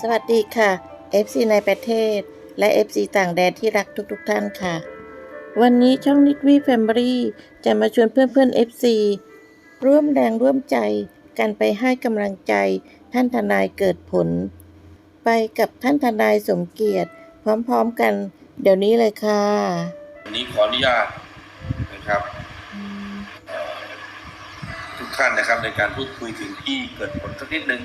สวัสดีค่ะ FC ในประเทศ และ FC ต่างแดนที่รักทุกๆท่านค่ะ วันนี้ช่องนิดวีแฟมิลี่จะมาชวนเพื่อนๆ FC ร่วมแรงร่วมใจกันไปให้กำลังใจท่านทนายเกิดผล ไปกับท่านทนายสมเกียรติ พร้อมๆกัน เดี๋ยวนี้เลยค่ะ วันนี้ขออนุญาตนะครับทุกท่านนะครับในการพูดคุยถึงพี่เกิดผลสักนิดนึง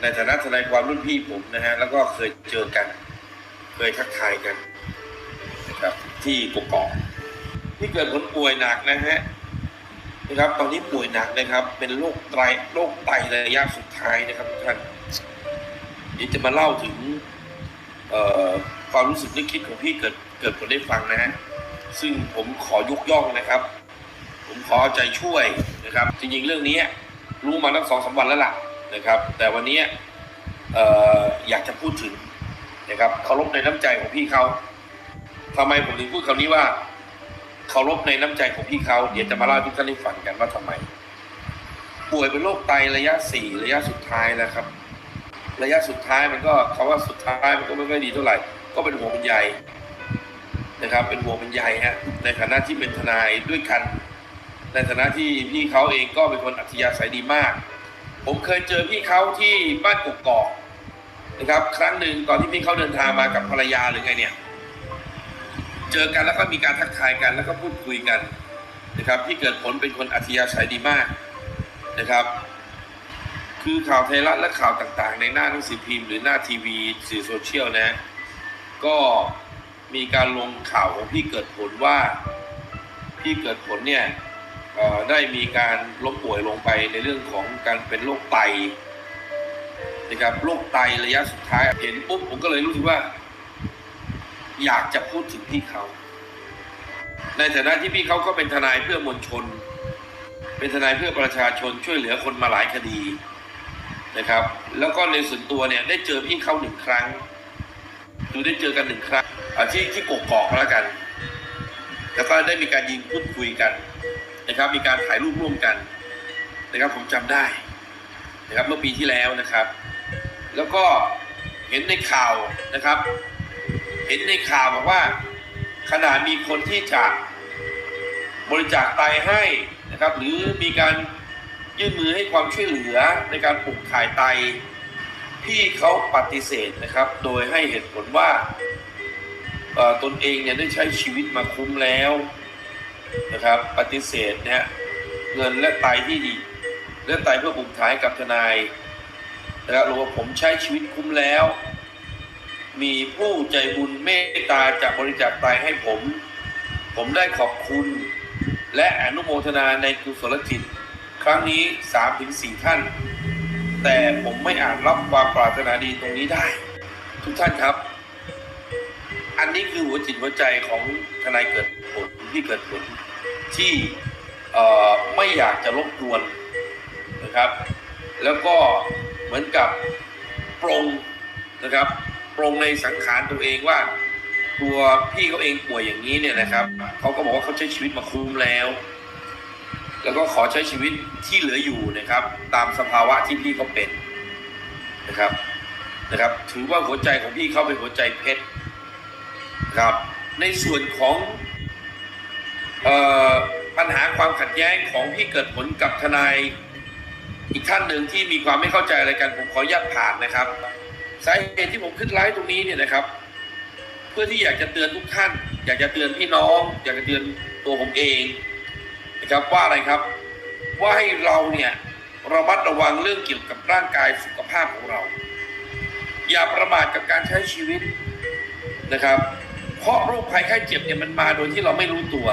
ในฐานะทนายความรุ่นพี่ผมนะฮะแล้วก็เคยเจอกัน เคยทักทายกันนะครับที่กกอกพี่เกิดผลป่วยหนักนะฮะนะครับ ตอนนี้ป่วยหนักนะครับ เป็นโรคไตโรคไตระยะสุดท้ายนะครับทุกท่านเดี๋ยวจะมาเล่าถึงความรู้สึกนึกคิดของพี่เกิดเกิดผลได้ฟังนะฮะซึ่งผมขอยกย่องนะครับ ผมขอใจช่วยนะครับ จริงๆเรื่องนี้รู้มาตั้งสองสามวันแล้วล่ะ นะครับ แต่วันนี้อยากจะพูดถึงนะครับเคารพในน้ำใจของพี่เขาทำไมผมถึงพูดคำนี้ว่าเคารพในน้ำใจของพี่เขาเดี๋ยวจะมาเล่าทุกท่านได้ฟังกันว่าทำไม ป่วยเป็นโรคไตระยะสี่ระยะสุดท้ายแล้วครับ ระยะสุดท้ายมันก็คำว่าสุดท้ายมันก็ไม่ค่อยดีเท่าไหร่ ก็เป็นห่วงเป็นใยนะครับ เป็นห่วงเป็นใยฮะในฐานะที่เป็นทนายด้วยกัน ในฐานะที่พี่เขาเองก็เป็นคนอัธยาศัยดีมาก ผมเคยเจอพี่เขาที่บ้านกกอกนะครับ ครั้งหนึ่งตอนที่พี่เขาเดินทางมากับภรรยาหรือไงเนี่ย เจอกันแล้วก็มีการทักทายกันแล้วก็พูดคุยกันนะครับพี่เกิดผลเป็นคนอัธยาศัยดีมากนะครับ คือข่าวไทยรัฐและข่าวต่างๆ ในหน้าหนังสือพิมพ์หรือหน้าทีวีสื่อโซเชียลนะ ก็มีการลงข่าวของพี่เกิดผลว่า พี่เกิดผลเนี่ย ได้มีการล้มป่วยลงไปในเรื่องของการเป็นโรคไตนะครับโรคไตระยะสุดท้ายเห็นปุ๊บผมก็เลยรู้สึกว่า อยากจะพูดถึงพี่เขา ในฐานะที่พี่เขาก็เป็นทนายเพื่อมวลชน เป็นทนายเพื่อประชาชนช่วยเหลือคนมาหลายคดีนะครับ แล้วก็ในส่วนตัวเนี่ยได้เจอพี่เขาหนึ่งครั้งคือได้เจอกันหนึ่งครั้งที่ที่กกอกแล้วกัน แล้วก็ได้มีการยิงพูดคุยกัน นะครับมีการถ่ายรูปร่วมกันนะครับผมจำได้นะครับเมื่อปีที่แล้วนะครับ แล้วก็เห็นในข่าวนะครับ เห็นในข่าวบอกว่าขนาดมีคนที่จะบริจาคไตให้นะครับ หรือมีการยื่นมือให้ความช่วยเหลือในการปลูกถ่ายไตพี่เขาปฏิเสธนะครับ โดยให้เหตุผลว่าตนเองเนี่ยได้ใช้ชีวิตมาคุ้มแล้ว นะครับปฏิเสธเนี่ยเงินและไตที่ดีและไตเพื่อปลูกถ่ายกับทนายนะครับหรือว่าผมใช้ชีวิตคุ้มแล้ว มีผู้ใจบุญเมตตาจะบริจาคไตให้ผม ผมได้ขอบคุณ และอนุโมทนาในกุศลจิต ครั้งนี้สามถึงสี่ท่าน แต่ผมไม่อาจรับความปรารถนาดีตรงนี้ได้ ทุกท่านครับ อันนี้คือหัวจิตหัวใจของทนายเกิด ที่เกิดผลที่ไม่อยากจะรบกวนนะครับ แล้วก็เหมือนกับปรงนะครับปรงในสังขารตัวเองว่า ตัวพี่เขาเองป่วยอย่างนี้เนี่ยนะครับเขาก็บอกว่าเขาใช้ชีวิตมาคุ้มแล้ว แล้วก็ขอใช้ชีวิตที่เหลืออยู่นะครับ ตามสภาวะที่พี่เขาเป็นนะครับนะครับ ถือว่าหัวใจของพี่เขาเป็นหัวใจเพชรครับ ในส่วนของ ปัญหาความขัดแย้งของพี่เกิดผลกับทนายอีกท่านหนึ่งที่มีความไม่เข้าใจอะไรกันผมขออนุญาตผ่านนะครับสาเหตุที่ผมขึ้นไลฟ์ตรงนี้เนี่ยนะครับ เพื่อที่อยากจะเตือนทุกท่าน อยากจะเตือนพี่น้อง อยากจะเตือนตัวผมเองนะครับว่าอะไรครับ ว่าให้เราเนี่ยระมัดระวังเรื่องเกี่ยวกับร่างกายสุขภาพของเรา อย่าประมาทกับการใช้ชีวิตนะครับ เพราะโรคภัยไข้เจ็บเนี่ยมันมาโดยที่เราไม่รู้ตัว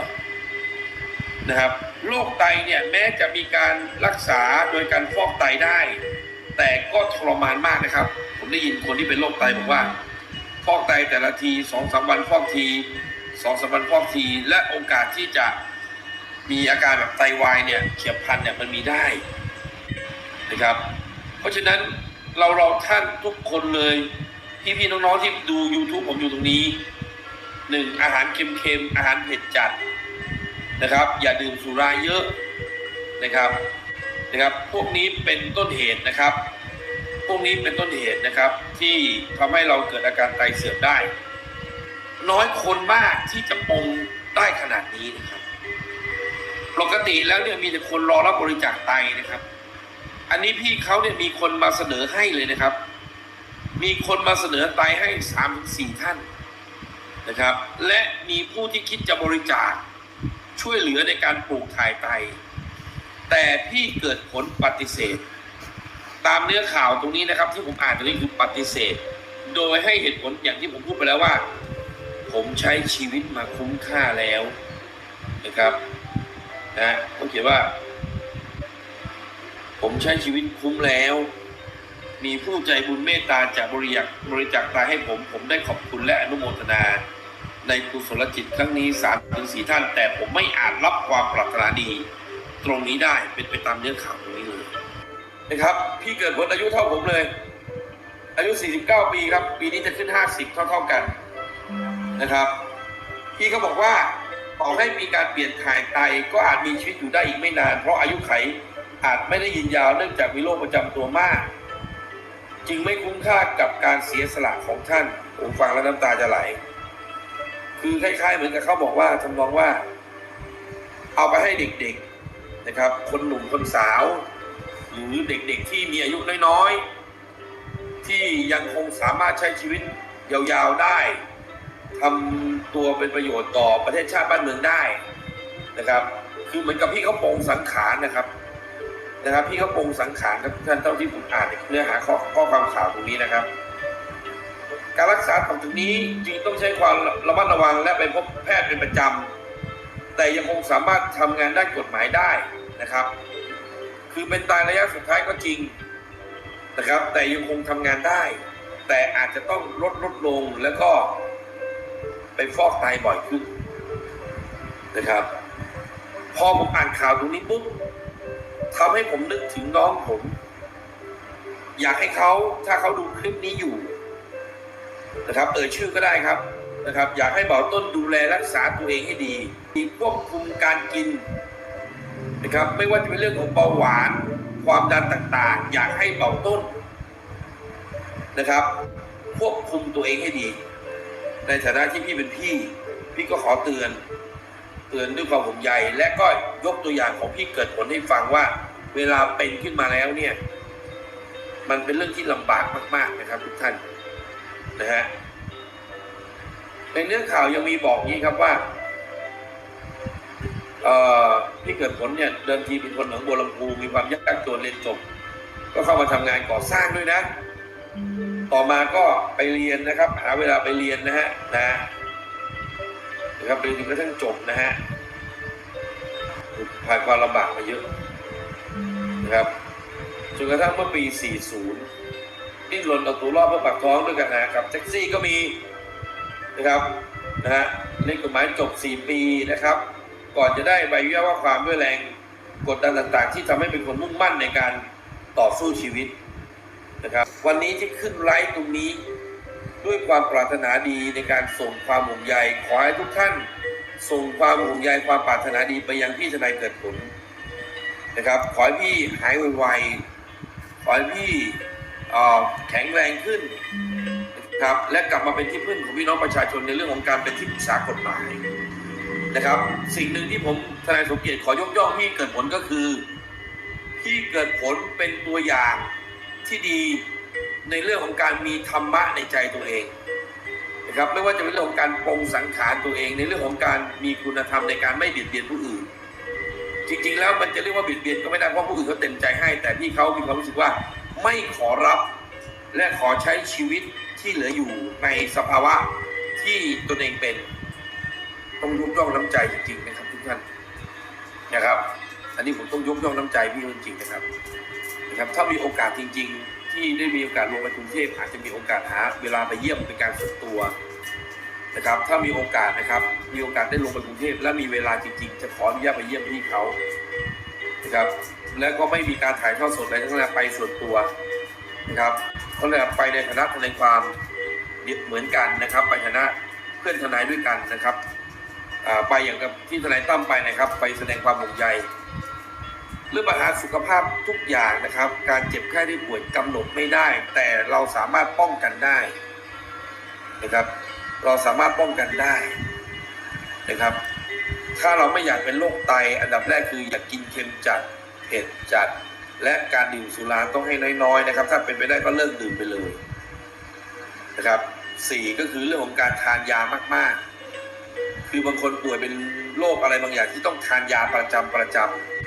นะครับโรคไตเนี่ยแม้จะมีการรักษาโดยการฟอกไตได้ แต่ก็ทรมานมากนะครับ ผมได้ยินคนที่เป็นโรคไตบอกว่า ฟอกไตแต่ละทีสองสามวันฟอกทีสองสามวันฟอกที และโอกาสที่จะมีอาการแบบไตวายเนี่ยเฉียบพลันเนี่ยมันมีได้นะครับ เพราะฉะนั้นเราเราท่านทุกคนเลยพี่พี่น้องๆที่ดู YouTube ผมอยู่ตรงนี้หนึ่งอาหารเค็มๆอาหารเผ็ดจัด นะครับ อย่าดื่มสุราเยอะนะครับนะครับ พวกนี้เป็นต้นเหตุนะครับ พวกนี้เป็นต้นเหตุนะครับ ที่ทำให้เราเกิดอาการไตเสื่อมได้ น้อยคนมากที่จะปรงได้ขนาดนี้นะครับ ปกติแล้วเนี่ยมีแต่คนรอรับบริจาคไตนะครับ อันนี้พี่เขาเนี่ยมีคนมาเสนอให้เลยนะครับ มีคนมาเสนอไตให้สามถึงสี่ท่านนะครับ และมีผู้ที่คิดจะบริจาค ช่วยเหลือในการปลูกถ่ายไต แต่พี่เกิดผลปฏิเสธ ตามเนื้อข่าวตรงนี้นะครับ ที่ผมอ่านตรงนี้คือปฏิเสธ โดยให้เหตุผลอย่างที่ผมพูดไปแล้วว่า ผมใช้ชีวิตมาคุ้มค่าแล้วนะครับนะผมเขียนว่า ผมใช้ชีวิตคุ้มแล้ว มีผู้ใจบุญเมตตาจากบริจาคบริจาคตาให้ผม ผมได้ขอบคุณและอนุโมทนา ในกุศลจิตครั้งนี้สามถึงสี่ท่าน แต่ผมไม่อาจรับความปรารถนาดี ตรงนี้ได้เป็นไปตามเนื้อข่าวตรงนี้เลยนะครับ พี่เกิดผลอายุเท่าผมเลย อายุ 49 ปีครับ ปีนี้จะขึ้น 50 เท่าๆกันนะครับ พี่เขาบอกว่าต่อให้มีการเปลี่ยนถ่ายไตก็อาจมีชีวิตอยู่ได้อีกไม่นาน เพราะอายุไขอาจไม่ได้ยืนยาวเนื่องจากมีโรคประจำตัวมาก จึงไม่คุ้มค่ากับการเสียสละของท่านผมฟังแล้วน้ำตาจะไหล คือคล้าย ๆ เหมือนกับเขาบอกว่าทำนองว่า เอาไปให้เด็กๆนะครับ คนหนุ่มคนสาว หรือเด็กๆที่มีอายุน้อยๆที่ยังคงสามารถใช้ชีวิตยาวๆได้ทำตัวเป็นประโยชน์ต่อประเทศชาติบ้านเมืองได้นะครับ คือเหมือนกับพี่เขาปรงสังขารนะครับ นะครับ พี่เขาปรงสังขารครับท่านเท่าที่ผมอ่านเนื้อหาข้อข้อความข่าวตรงนี้นะครับ การรักษาของตรงนี้จึงต้องใช้ความระมัดระวังและไปพบแพทย์เป็นประจำ แต่ยังคงสามารถทำงานด้านกฎหมายได้นะครับ คือเป็นตายระยะสุดท้ายก็จริงนะครับ แต่ยังคงทำงานได้ แต่อาจจะต้องลดลดลงแล้วก็ไปฟอกไตบ่อยขึ้นนะครับ พอผมอ่านข่าวตรงนี้ปุ๊บทำให้ผมนึกถึงน้องผม อยากให้เขาถ้าเขาดูคลิปนี้อยู่ นะครับ เอ่ยชื่อก็ได้ครับนะครับ อยากให้เบาต้นดูแลรักษาตัวเองให้ดีมีควบคุมการกินนะครับ ไม่ว่าจะเป็นเรื่องของเบาหวาน ความดันต่างๆ อยากให้เบาต้นนะครับ ควบคุมตัวเองให้ดี ในฐานะที่พี่เป็นพี่ พี่ก็ขอเตือน เตือนด้วยความห่วงใยและก็ยกตัวอย่างของพี่เกิดผลให้ฟังว่า เวลาเป็นขึ้นมาแล้วเนี่ย มันเป็นเรื่องที่ลำบากมาก ๆนะครับทุกท่าน นะฮะในเนื้อข่าวยังมีบอกนี้ครับว่าเอ่อพี่เกิดผลเนี่ยเดิมทีเป็นคนหนองบัวลำพูมีความยากจนเรียนจบ ก็เข้ามาทำงานก่อสร้างด้วยนะ ต่อมาก็ไปเรียนนะครับ หาเวลาไปเรียนนะฮะนะนะครับเรียนจนกระทั่งจบนะฮะผ่านความลำบากมาเยอะนะครับจนกระทั่งเมื่อปี 40 ที่หล่นเอาตัวรอดเพื่อปากท้องด้วยกันนะครับแท็กซี่ก็มีนะครับนะฮะเล่นกฎหมายจบ 4 ปีนะครับ ก่อนจะได้ใบวิวาว่าความด้วยแรงกดดันต่างๆ ที่ทำให้เป็นคนมุ่งมั่นในการต่อสู้ชีวิตนะครับ วันนี้ที่ขึ้นไลฟ์ตรงนี้ด้วยความปรารถนาดีในการส่งความห่วงใยขอให้ทุกท่านส่งความห่วงใยความปรารถนาดีไปยังพี่ทนายเกิดผลนะครับ ขอให้พี่หายไวๆขอให้พี่ แข็งแรงขึ้นนะครับและกลับมาเป็นที่พึ่งของพี่น้องประชาชนในเรื่องของการเป็นที่ปรึกษากฎหมายนะครับ สิ่งหนึ่งที่ผมทนายสมเกียรติขอยกย่องพี่เกิดผลก็คือพี่เกิดผลเป็นตัวอย่างที่ดีในเรื่องของการมีธรรมะในใจตัวเองนะครับไม่ว่าจะเป็นเรื่องของการปรงสังขารตัวเอง ในเรื่องของการมีคุณธรรมในการไม่เบียดเบียนผู้อื่น จริง ๆ แล้วมันจะเรียกว่าเบียดเบียนก็ไม่ได้เพราะผู้อื่นเขาเต็มใจให้ แต่พี่เขามีความรู้สึกว่า ไม่ขอรับ และขอใช้ชีวิตที่เหลืออยู่ในสภาวะที่ตนเองเป็นต้องยกย่องน้ำใจจริงๆนะครับทุกท่านนะครับ อันนี้ผมต้องยกย่องน้ำใจพี่จริงๆนะครับนะครับ ถ้ามีโอกาสจริง ๆ ที่ได้มีโอกาสลงไปกรุงเทพอาจจะมีโอกาสหาเวลาไปเยี่ยมเป็นการส่วนตัวนะครับ ถ้ามีโอกาสนะครับ มีโอกาสได้ลงไปกรุงเทพและมีเวลาจริงๆ จะขออนุญาตไปเยี่ยมพี่เขานะครับ และก็ไม่มีการถ่ายทอดสดอะไรทั้งนั้นไปส่วนตัวนะครับเขาเลยไปในฐานะทนายความเหมือนกันนะครับไปฐานะเพื่อนทนายด้วยกันนะครับไปอย่างกับที่ทนายตั้มไปนะครับ ไปแสดงความห่วงใยเรื่องปัญหาสุขภาพทุกอย่างนะครับ การเจ็บไข้ได้ป่วยกำหนดไม่ได้ แต่เราสามารถป้องกันได้นะครับ เราสามารถป้องกันได้นะครับ ถ้าเราไม่อยากเป็นโรคไตอันดับแรกคืออย่ากกินเค็มจัด เผ็ดจัด และการดื่มสุราต้องให้น้อยๆนะครับ ถ้าเป็นไปได้ก็เลิกดื่มไปเลยนะครับสี่ก็คือเรื่องของการทานยามากๆ คือบางคนป่วยเป็นโรคอะไรบางอย่างที่ต้องทานยาประจำประจ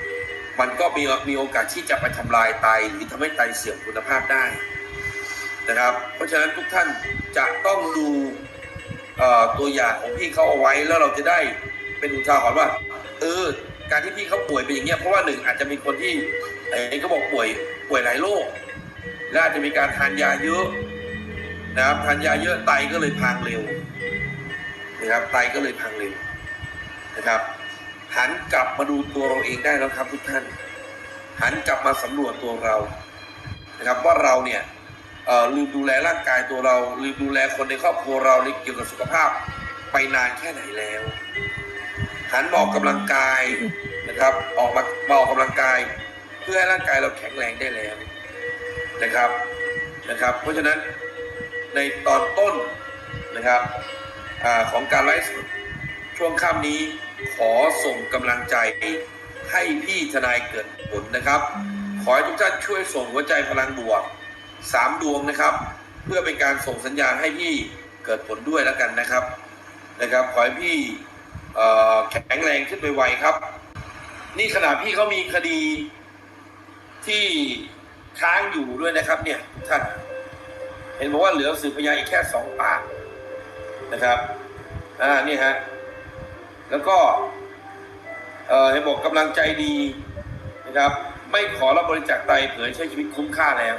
ำมันก็มีมีโอกาสที่จะไปทำลายไตหรือทำให้ไตเสื่อมคุณภาพได้นะครับ เพราะฉะนั้นทุกท่านจะต้องดูตัวอย่างของพี่เขาเอาไว้แล้วเราจะได้เป็นอุทาหรณ์ว่า เออ การที่พี่เขาป่วยเป็นอย่างเงี้ยเพราะว่าหนึ่งอาจจะมีคนที่เอ้เขาบอกป่วยป่วยหลายโรคและอาจจะมีการทานยาเยอะนะครับทานยาเยอะไตก็เลยพังเร็วนะครับไตก็เลยพังเร็วนะครับ หันกลับมาดูตัวเราเองได้แล้วครับทุกท่าน หันกลับมาสำรวจตัวเรานะครับว่าเราเนี่ยเอ่อลืมดูแลร่างกายตัวเราลืมดูแลคนในครอบครัวเราในเกี่ยวกับสุขภาพไปนานแค่ไหนแล้ว หันออกกำลังกายนะครับ ออกมามาออกกำลังกาย เพื่อให้ร่างกายเราแข็งแรงได้แล้วนะครับนะครับ เพราะฉะนั้นในตอนต้นนะครับอของการไลฟ์สดช่วงค่ำนี้ขอส่งกำลังใจให้พี่ทนายเกิดผลนะครับ ขอให้ทุกท่านช่วยส่งหัวใจพลังบวกสามดวงนะครับ เพื่อเป็นการส่งสัญญาณให้พี่เกิดผลด้วยแล้วกันนะครับนะครับ ขอให้พี่ แข็งแรงขึ้นไปไวครับ นี่ขนาดพี่เขามีคดีที่ค้างอยู่ด้วยนะครับ เนี่ยท่าน เห็นบอกว่าเหลือสืบพยานอีกแค่สองปากนะครับอ่านี่ฮะแล้วก็เอ่อเห็นบอกกำลังใจดีนะครับ ไม่ขอรับบริจาคไตเผยใช้ชีวิตคุ้มค่าแล้ว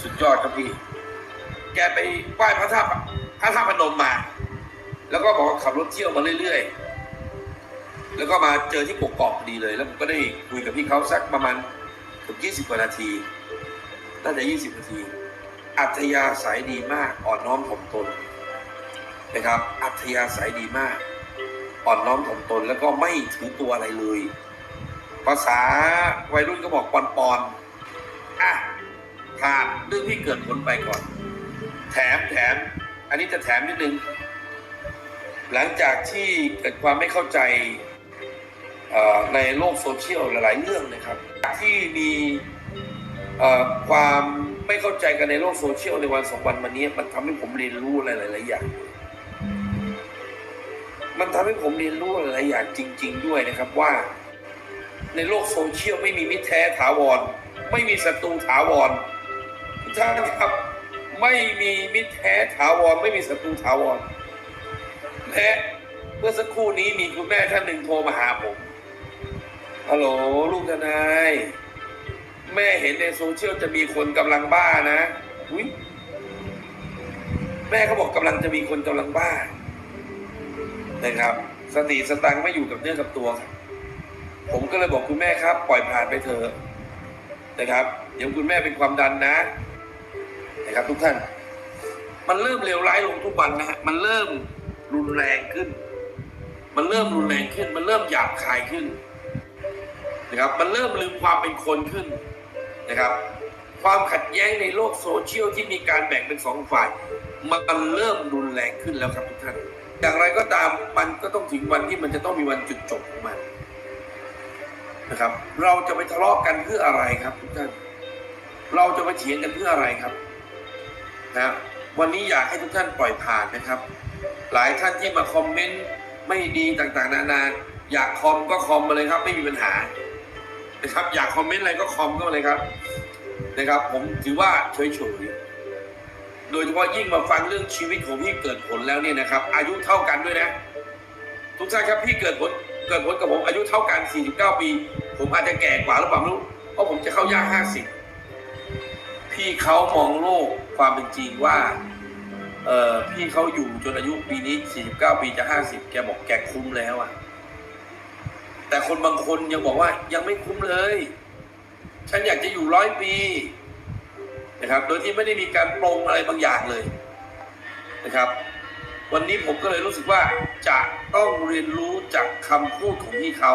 สุดยอดครับพี่ แกไปไหว้พระธาตุพระธาตุพนมมา แล้วก็บอกว่าขับรถเที่ยวมาเรื่อยๆ แล้วก็มาเจอที่กกอกดีเลย แล้วผมก็ได้คุยกับพี่เขาสักประมาณเกือบยี่สิบกว่านาที น่าจะยี่สิบนาที อัธยาศัยดีมาก อ่อนน้อมถ่อมตนนะครับ อัธยาศัยดีมาก อ่อนน้อมถ่อมตน แล้วก็ไม่ถือตัวอะไรเลย ภาษาวัยรุ่นก็บอกปอนปอนอะผ่านเรื่องที่เกิดผลไปก่อน แถมแถม อันนี้จะแถมนิดนึง หลังจากที่เกิดความไม่เข้าใจในโลกโซเชียลหลาย ๆ เรื่องนะครับ ที่มีความไม่เข้าใจกันในโลกโซเชียลในวันสองวันมานี้ มันทำให้ผมเรียนรู้อะไรหลาย ๆ อย่าง มันทำให้ผมเรียนรู้หลาย ๆ อย่างจริง ๆ ด้วยนะครับว่า ในโลกโซเชียลไม่มีมิตรแท้ถาวร ไม่มีศัตรูถาวรทุกท่านครับไม่มีมิตรแท้ถาวร ไม่มีศัตรูถาวร และเมื่อสักครู่นี้มีคุณแม่ท่านหนึ่งโทรมาหาผมฮัลโหลลูกทนาย แม่เห็นในโซเชียลจะมีคนกำลังบ้านะอุ้ยแม่เขาบอกกำลังจะมีคนกำลังบ้านะครับ สติสตังไม่อยู่กับเนื้อกับตัวครับผมก็เลยบอกคุณแม่ครับ ปล่อยผ่านไปเถอะนะครับเดี๋ยวคุณแม่เป็นความดันนะ นะครับ ทุกท่าน มันเริ่มเลวร้ายลงทุกวันนะฮะมันเริ่ม รุนแรงขึ้น มันเริ่มรุนแรงขึ้น มันเริ่มหยาบคายขึ้นนะครับ มันเริ่มลืมความเป็นคนขึ้นนะครับ ความขัดแย้งในโลกโซเชียลที่มีการแบ่งเป็นสองฝ่าย มันเริ่มรุนแรงขึ้นแล้วครับทุกท่าน อย่างไรก็ตามมันก็ต้องถึงวันที่มันจะต้องมีวันจุดจบของมันนะครับ เราจะไปทะเลาะกันเพื่ออะไรครับทุกท่าน เราจะมาเถียงกันเพื่ออะไรครับนะวันนี้อยากให้ทุกท่านปล่อยผ่านนะครับ หลายท่านที่มาคอมเมนต์ไม่ดีต่างๆ นานา อยากคอมก็คอมมาเลยครับไม่มีปัญหานะครับ อยากคอมเมนต์อะไรก็คอมก็มาเลยครับ นะครับ ผมถือว่าเฉยๆโดยเฉพาะยิ่งมาฟังเรื่องชีวิตของพี่เกิดผลแล้วเนี่ยนะครับ อายุเท่ากันด้วยนะ ทุกท่านครับพี่เกิดผลเกิดผลกับผมอายุเท่ากัน 49 ปี ผมอาจจะแก่กว่าหรือเปล่าไม่รู้เพราะผมจะเข้าย่าง50 พี่เขามองโลกความเป็นจริงว่า เออพี่เขาอยู่จนอายุปีนี้49ปีจะ50แกบอกแกคุ้มแล้วอะแต่คนบางคนยังบอกว่ายังไม่คุ้มเลย ฉันอยากจะอยู่ร้อยปีนะครับ โดยที่ไม่ได้มีการปรงอะไรบางอย่างเลยนะครับ วันนี้ผมก็เลยรู้สึกว่าจะต้องเรียนรู้จากคำพูดของพี่เขา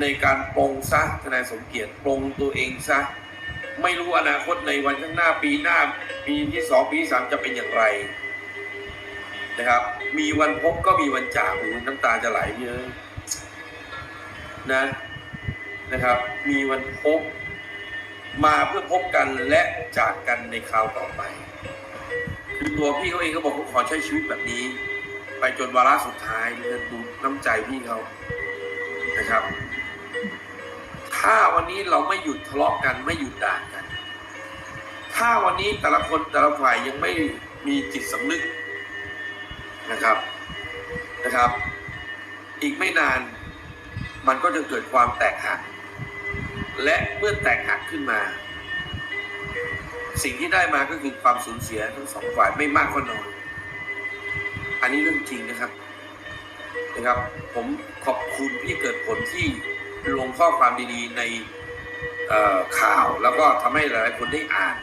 ในการปรงซะทนายสมเกียรติปรงตัวเองซะ ไม่รู้อนาคตในวันข้างหน้าปีหน้า ปีที่สองปีสามจะเป็นอย่างไรนะครับ มีวันพบก็มีวันจากหูน้ำตาจะไหลเยอะนะนะครับ มีวันพบ มาเพื่อพบกันและจากกันในคราวต่อไปคือตัวพี่เขาเองก็บอกเขาขอใช้ชีวิตแบบนี้ ไปจนวาระสุดท้ายเนี่ยดูน้ำใจพี่เขานะครับ ถ้าวันนี้เราไม่หยุดทะเลาะกันไม่หยุดด่ากัน ถ้าวันนี้แต่ละคนแต่ละฝ่ายยังไม่มีจิตสำนึกนะครับนะครับ อีกไม่นานมันก็จะเกิดความแตกหัก และเมื่อแตกหักขึ้นมา สิ่งที่ได้มาก็คือความสูญเสียทั้งสองฝ่ายไม่มากก็น้อยอันนี้เรื่องจริงนะครับนะครับ ผมขอบคุณพี่เกิดผลที่ ลงข้อความดีๆในข่าว แล้วก็ทำให้หลายๆคนได้อ่าน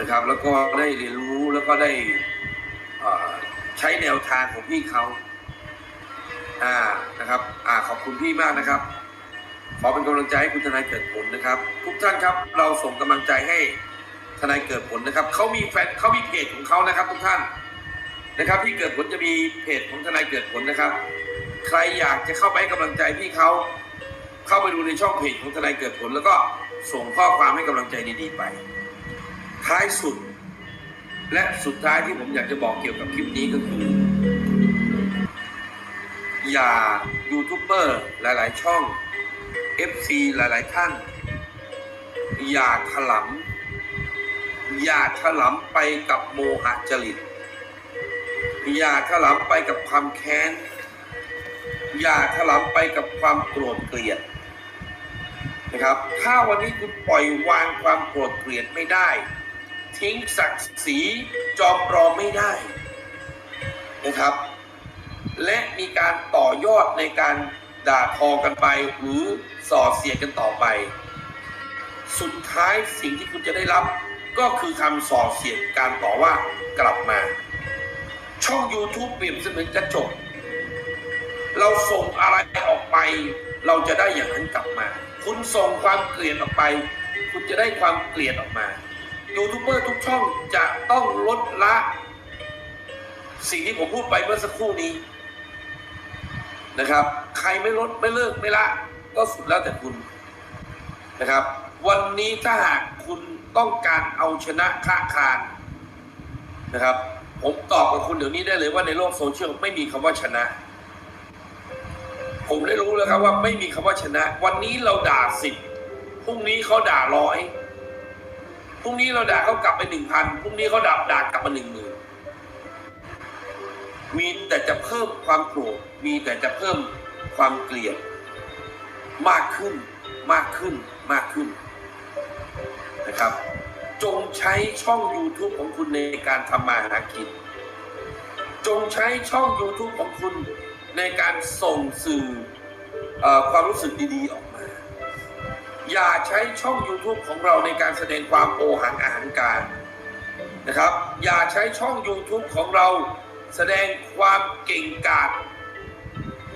นะครับ แล้วก็ได้เรียนรู้แล้วก็ได้ใช้แนวทางของพี่เขาอ่านะครับอ่าขอบคุณพี่มากนะครับ ขอเป็นกำลังใจให้คุณทนายเกิดผลนะครับ ทุกท่านครับเราส่งกำลังใจให้ทนายเกิดผลนะครับเขามีแฟนเขามีเพจของเขานะครับ ทุกท่านนะครับ ที่เกิดผลจะมีเพจของทนายเกิดผลนะครับ ใครอยากจะเข้าไปให้กำลังใจพี่เขา เข้าไปดูในช่องเพจของทนายเกิดผล แล้วก็ส่งข้อความให้กำลังใจดีๆไป ท้ายสุด และสุดท้ายที่ผมอยากจะบอกเกี่ยวกับคลิปนี้ก็คืออย่ายูทูบเบอร์หลาย ๆ ช่อง FC หลาย ๆ ท่าน อย่าถลำอย่าถลำไปกับโมหะจริต อย่าถลำไปกับความแค้น อย่าถลำไปกับความโกรธเกลียด นะครับ ถ้าวันนี้คุณปล่อยวางความโกรธเกลียดไม่ได้ ทิ้งศักดิ์ศรีจอมปลอมไม่ได้นะครับ และมีการต่อยอดในการด่าทอกันไปหรือส่อเสียดกันต่อไป สุดท้ายสิ่งที่คุณจะได้รับ ก็คือคำส่อเสียดการต่อว่ากลับมา ช่อง YouTube เปรียบเสมือนกระจกเราส่งอะไรออกไป เราจะได้อย่างนั้นกลับมา คุณส่งความเกลียดออกไป คุณจะได้ความเกลียดออกมา ยูทูบเบอร์ทุกช่องจะต้องลดละ สิ่งที่ผมพูดไปเมื่อสักครู่นี้นะครับ ใครไม่ลดไม่เลิกไม่ละ ก็สุดแล้วแต่คุณนะครับ วันนี้ถ้าหากคุณต้องการเอาชนะค้าคารนะครับ ผมตอบกับคุณเดี๋ยวนี้ได้เลยว่าในโลกโซเชียลไม่มีคำว่าชนะ ผมได้รู้แล้วครับว่าไม่มีคำว่าชนะ วันนี้เราด่าสิบพรุ่งนี้เขาด่าร้อยพรุ่งนี้เราด่าเขากลับไปหนึ่งพันพรุ่งนี้เขาด่าด่ากลับมาหนึ่งหมื่นมีแต่จะเพิ่มความโกรธมีแต่จะเพิ่มความเกลียดมากขึ้นมากขึ้นมากขึ้นนะครับ จงใช้ช่อง YouTube ของคุณในการทำมาหากิน จงใช้ช่อง YouTube ของคุณ ในการส่งสื่ออความรู้สึกดีๆออกมา อย่าใช้ช่อง YouTube ของเราในการแสดงความโอหังอาหังการนะครับ อย่าใช้ช่อง YouTube ของเราแสดงความเก่งกาจ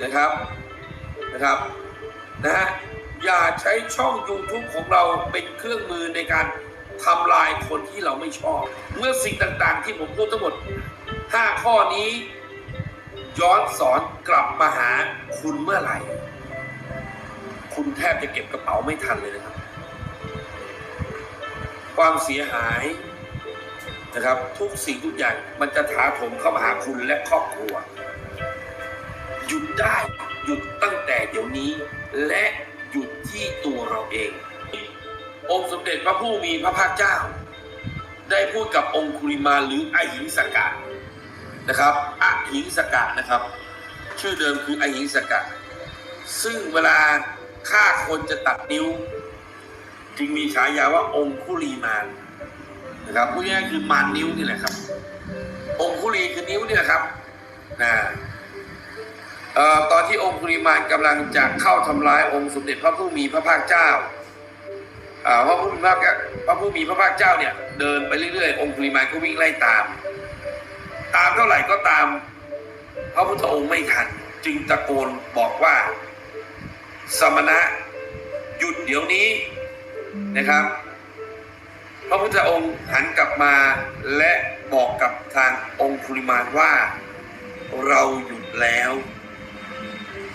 นะครับนะครับนะฮะอย่าใช้ช่อง YouTube ของเราเป็นเครื่องมือในการทำลายคนที่เราไม่ชอบ เมื่อสิ่งต่างๆ ที่ผมพูดทั้งหมด 5 ข้อนี้ ย้อนสอนกลับมาหาคุณเมื่อไหร่ คุณแทบจะเก็บกระเป๋าไม่ทันเลยนะครับ ความเสียหายนะครับ ทุกสิ่งทุกอย่างมันจะถาโถมเข้ามาหาคุณและครอบครัว หยุดได้หยุดตั้งแต่เดี๋ยวนี้ และหยุดที่ตัวเราเอง องค์สมเด็จพระผู้มีพระภาคเจ้า ได้พูดกับองคุลิมาหรืออหิงสกะ นะครับอหิงสกะนะครับ ชื่อเดิมคืออหิงสกะ ซึ่งเวลาฆ่าคนจะตัดนิ้ว จึงมีฉายาว่าองคุลีมานนะครับพูดง่ายๆคือมารนิ้วนี่แหละครับ องคุลีคือนิ้วนี่แหละครับนะออตอนที่องคุลีมานกำลังจะเข้าทำร้ายองค์สมเด็จพระผู้มีพระภาคเจ้าพระผู้มีพระภาคพระผู้มีพระภาคเจ้าเนี่ยเดินไปเรื่อยๆ องคุลีมานก็วิ่งไล่ตาม ตามเท่าไหร่ก็ตาม พระพุทธองค์ไม่ทัน จึงตะโกนบอกว่า สมณะหยุดเดี๋ยวนี้นะครับ พระพุทธองค์หันกลับมาและบอกกับทางองคุลิมานว่า เราหยุดแล้ว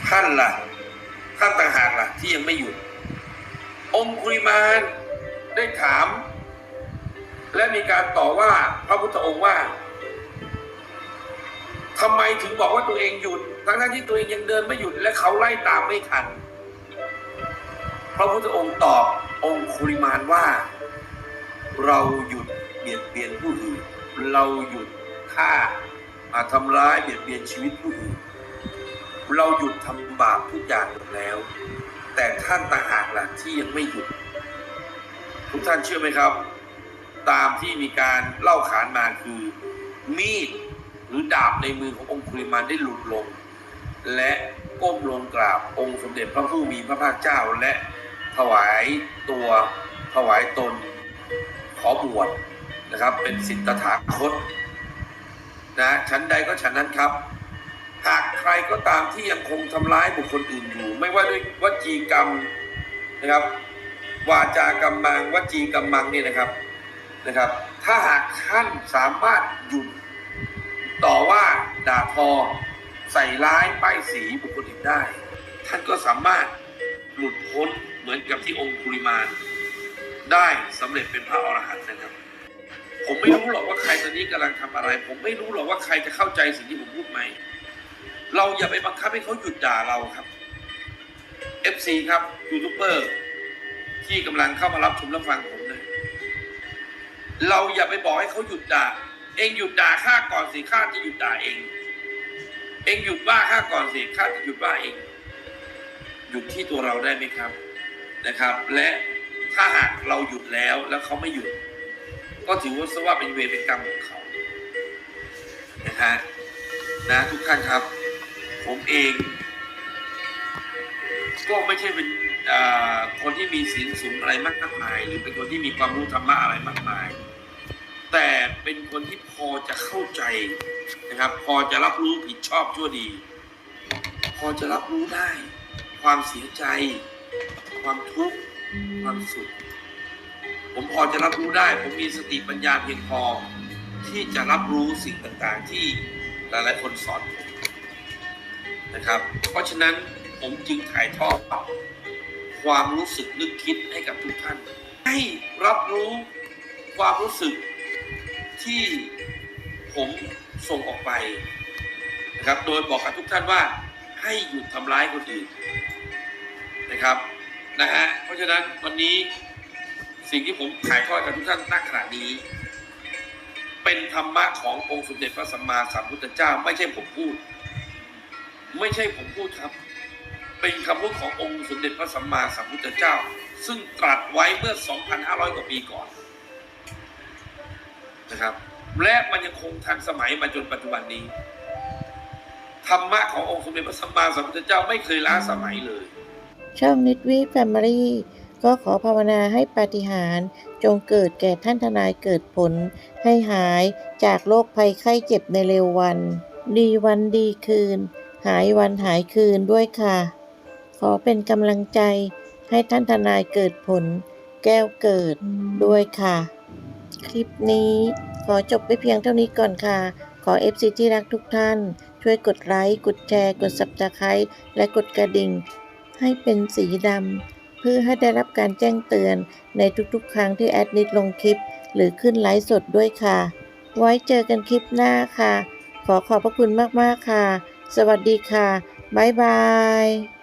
ท่านล่ะท่านต่างหากล่ะ ที่ยังไม่หยุด องคุลิมานได้ถาม และมีการต่อว่าพระพุทธองค์ว่า ทำไมถึงบอกว่าตัวเองหยุด ทั้งที่ตัวเองยังเดินไม่หยุดและเขาไล่ตามไม่ทัน พระพุทธองค์ตอบองคุลิมานว่า เราหยุดเบียดเบียนผู้อื่น เราหยุดฆ่ามาทำร้ายเบียดเบียนชีวิตผู้อื่น เราหยุดทำบาปทุกอย่างหมดแล้ว แต่ท่านต่างหากล่ะที่ยังไม่หยุด ทุกท่านเชื่อไหมครับ ตามที่มีการเล่าขานมาคือมีด หรือดาบในมือขององคุลิมานได้หลุดลง และก้มลงกราบองค์สมเด็จพระผู้มีพระภาคเจ้าและถวายตัวถวายตนขอบวชนะครับ เป็นสิทธถาคตนะชั้นใดก็ชั้นนั้นครับหากใครก็ตามที่ยังคงทำร้ายบุคคลอื่นอยู่ ไม่ว่าด้วยวจีกรรมนะครับ วาจากรรมังวจีกรรมังเนี่ยนะครับนะครับ ถ้าหากท่านสามารถหยุด ต่อว่าด่าทอ ใส่ร้ายป้ายสีบุคคลอื่นได้ ท่านก็สามารถหลุดพ้นเหมือนกับที่องค์คุริมาน ได้สำเร็จเป็นพระอรหันต์นะครับ ผมไม่รู้หรอกว่าใครตอนนี้กำลังทำอะไร ผมไม่รู้หรอกว่าใครจะเข้าใจสิ่งที่ผมพูดไหม เราอย่าไปบังคับให้เขาหยุดด่าเราครับ FC ครับยูทูบเบอร์ที่กำลังเข้ามารับชมรับฟังผมเลยเราอย่าไปบอกให้เขาหยุดด่า เองหยุดด่าข้าก่อนสิข้าจะหยุดด่าเอง เองหยุดว่าข้าก่อนสิข้าจะหยุดว่าเอง หยุดที่ตัวเราได้ไหมครับนะครับ และถ้าหากเราหยุดแล้วแล้วเขาไม่หยุด ก็ถือว่าซะว่าเป็นเวรเป็นกรรมของเขานะฮะนะทุกท่านครับ ผมเอง ก็ไม่ใช่เป็นคนที่มีศีลสูงอะไรมากมาย หรือเป็นคนที่มีความรู้ธรรมะอะไรมากมาย แต่เป็นคนที่พอจะเข้าใจนะครับ พอจะรับรู้ผิดชอบชั่วดี พอจะรับรู้ได้ ความเสียใจ ความทุกข์ความสุข ผมพอจะรับรู้ได้ ผมมีสติปัญญาเพียงพอ ที่จะรับรู้สิ่งต่างๆที่หลายๆคนสอนผมนะครับ เพราะฉะนั้นผมจึงถ่ายทอดความรู้สึกนึกคิดให้กับทุกท่าน ให้รับรู้ความรู้สึก ที่ผมส่งออกไปนะครับ โดยบอกกับทุกท่านว่าให้หยุดทำร้ายคนอื่นนะครับนะฮะเพราะฉะนั้นวันนี้สิ่งที่ผมถ่ายทอดกับทุกท่านณขณะนี้ เป็นธรรมะขององค์สมเด็จพระสัมมาสัมพุทธเจ้า ไม่ใช่ผมพูด ไม่ใช่ผมพูดครับ เป็นคำพูดขององค์สมเด็จพระสัมมาสัมพุทธเจ้า ซึ่งตรัสไว้เมื่อ 2,500 กว่าปีก่อน นะครับ และมันยังคงทันสมัยมาจนปัจจุบันนี้ธรรมะขององค์สมเด็จพระสัมมาสัมพุทธเจ้าไม่เคยล้าสมัยเลย ช่องนิดวีแฟมิลี่ก็ขอภาวนาให้ปาฏิหาริย์จงเกิดแก่ท่านทนายเกิดผล ให้หายจากโรคภัยไข้เจ็บในเร็ววัน ดีวันดีคืน หายวันหายคืนด้วยค่ะ ขอเป็นกำลังใจให้ท่านทนายเกิดผล แก้วเกิดด้วยค่ะ คลิปนี้ ขอจบไปเพียงเท่านี้ก่อนค่ะ ขอ FC ที่รักทุกท่าน ช่วยกดไลค์ กดแชร์ กด Subscribe และกดกระดิ่ง ให้เป็นสีดำเพื่อให้ได้รับการแจ้งเตือนในทุกๆ ครั้งที่แอดนิดลงคลิป หรือขึ้นไลฟ์สดด้วยค่ะ ไว้เจอกันคลิปหน้าค่ะ ขอขอบพระคุณมากๆค่ะ สวัสดีค่ะ บ๊ายบาย